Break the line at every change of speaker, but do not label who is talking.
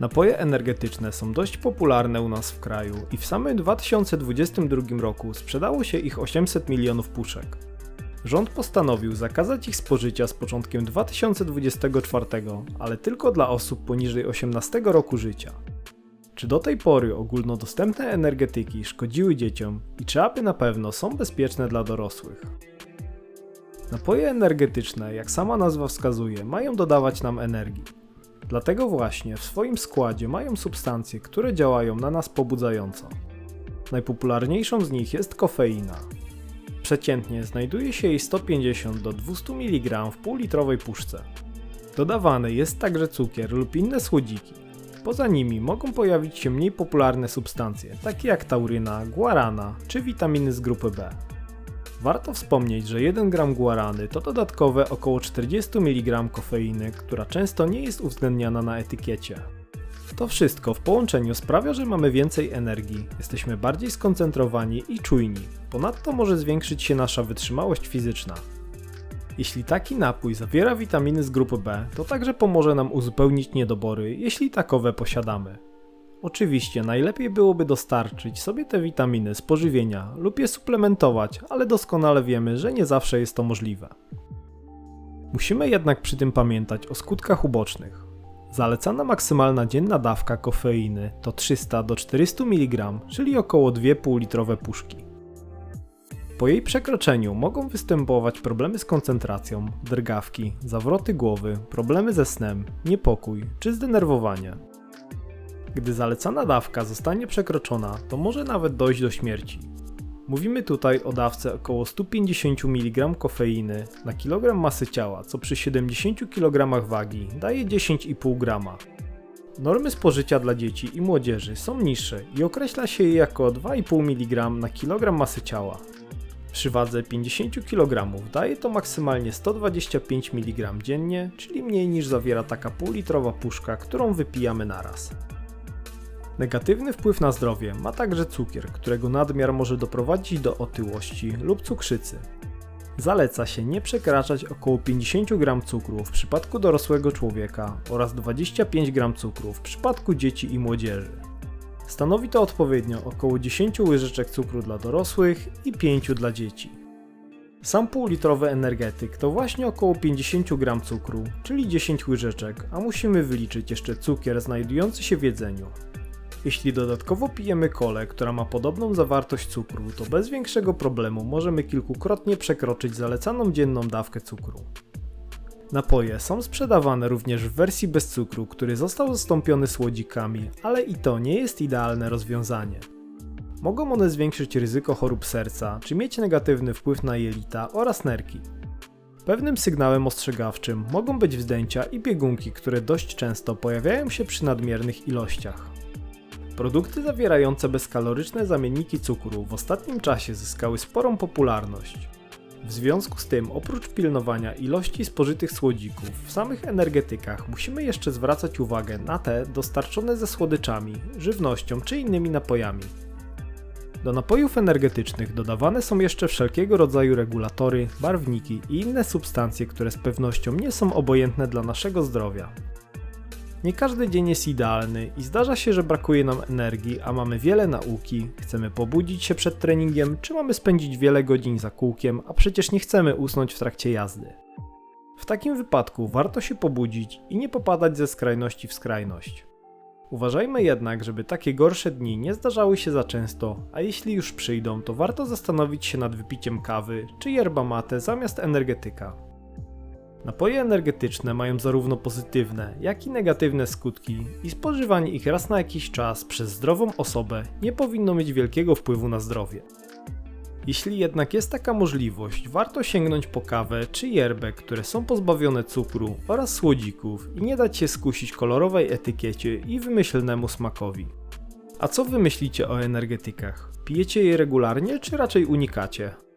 Napoje energetyczne są dość popularne u nas w kraju i w samym 2022 roku sprzedało się ich 800 milionów puszek. Rząd postanowił zakazać ich spożycia z początkiem 2024, ale tylko dla osób poniżej 18 roku życia. Czy do tej pory ogólnodostępne energetyki szkodziły dzieciom i czy aby na pewno są bezpieczne dla dorosłych? Napoje energetyczne, jak sama nazwa wskazuje, mają dodawać nam energii. Dlatego właśnie w swoim składzie mają substancje, które działają na nas pobudzająco. Najpopularniejszą z nich jest kofeina. Przeciętnie znajduje się jej 150 do 200 mg w półlitrowej puszce. Dodawany jest także cukier lub inne słodziki. Poza nimi mogą pojawić się mniej popularne substancje, takie jak tauryna, guarana czy witaminy z grupy B. Warto wspomnieć, że 1 gram guarany to dodatkowe około 40 mg kofeiny, która często nie jest uwzględniana na etykiecie. To wszystko w połączeniu sprawia, że mamy więcej energii, jesteśmy bardziej skoncentrowani i czujni. Ponadto może zwiększyć się nasza wytrzymałość fizyczna. Jeśli taki napój zawiera witaminy z grupy B, to także pomoże nam uzupełnić niedobory, jeśli takowe posiadamy. Oczywiście najlepiej byłoby dostarczyć sobie te witaminy z pożywienia lub je suplementować, ale doskonale wiemy, że nie zawsze jest to możliwe. Musimy jednak przy tym pamiętać o skutkach ubocznych. Zalecana maksymalna dzienna dawka kofeiny to 300 do 400 mg, czyli około 2,5 litrowe puszki. Po jej przekroczeniu mogą występować problemy z koncentracją, drgawki, zawroty głowy, problemy ze snem, niepokój czy zdenerwowanie. Gdy zalecana dawka zostanie przekroczona, to może nawet dojść do śmierci. Mówimy tutaj o dawce około 150 mg kofeiny na kilogram masy ciała, co przy 70 kg wagi daje 10,5 g. Normy spożycia dla dzieci i młodzieży są niższe i określa się je jako 2,5 mg na kilogram masy ciała. Przy wadze 50 kg daje to maksymalnie 125 mg dziennie, czyli mniej niż zawiera taka półlitrowa puszka, którą wypijamy naraz. Negatywny wpływ na zdrowie ma także cukier, którego nadmiar może doprowadzić do otyłości lub cukrzycy. Zaleca się nie przekraczać około 50 g cukru w przypadku dorosłego człowieka oraz 25 g cukru w przypadku dzieci i młodzieży. Stanowi to odpowiednio około 10 łyżeczek cukru dla dorosłych i 5 dla dzieci. Sam półlitrowy energetyk to właśnie około 50 g cukru, czyli 10 łyżeczek, a musimy wyliczyć jeszcze cukier znajdujący się w jedzeniu. Jeśli dodatkowo pijemy kolę, która ma podobną zawartość cukru, to bez większego problemu możemy kilkukrotnie przekroczyć zalecaną dzienną dawkę cukru. Napoje są sprzedawane również w wersji bez cukru, który został zastąpiony słodzikami, ale i to nie jest idealne rozwiązanie. Mogą one zwiększyć ryzyko chorób serca, czy mieć negatywny wpływ na jelita oraz nerki. Pewnym sygnałem ostrzegawczym mogą być wzdęcia i biegunki, które dość często pojawiają się przy nadmiernych ilościach. Produkty zawierające bezkaloryczne zamienniki cukru w ostatnim czasie zyskały sporą popularność. W związku z tym, oprócz pilnowania ilości spożytych słodzików, w samych energetykach musimy jeszcze zwracać uwagę na te dostarczone ze słodyczami, żywnością czy innymi napojami. Do napojów energetycznych dodawane są jeszcze wszelkiego rodzaju regulatory, barwniki i inne substancje, które z pewnością nie są obojętne dla naszego zdrowia. Nie każdy dzień jest idealny i zdarza się, że brakuje nam energii, a mamy wiele nauki, chcemy pobudzić się przed treningiem, czy mamy spędzić wiele godzin za kółkiem, a przecież nie chcemy usnąć w trakcie jazdy. W takim wypadku warto się pobudzić i nie popadać ze skrajności w skrajność. Uważajmy jednak, żeby takie gorsze dni nie zdarzały się za często, a jeśli już przyjdą, to warto zastanowić się nad wypiciem kawy czy yerba mate zamiast energetyka. Napoje energetyczne mają zarówno pozytywne, jak i negatywne skutki i spożywanie ich raz na jakiś czas przez zdrową osobę nie powinno mieć wielkiego wpływu na zdrowie. Jeśli jednak jest taka możliwość, warto sięgnąć po kawę czy yerbę, które są pozbawione cukru oraz słodzików i nie dać się skusić kolorowej etykiecie i wymyślnemu smakowi. A co wy myślicie o energetykach? Pijecie je regularnie czy raczej unikacie?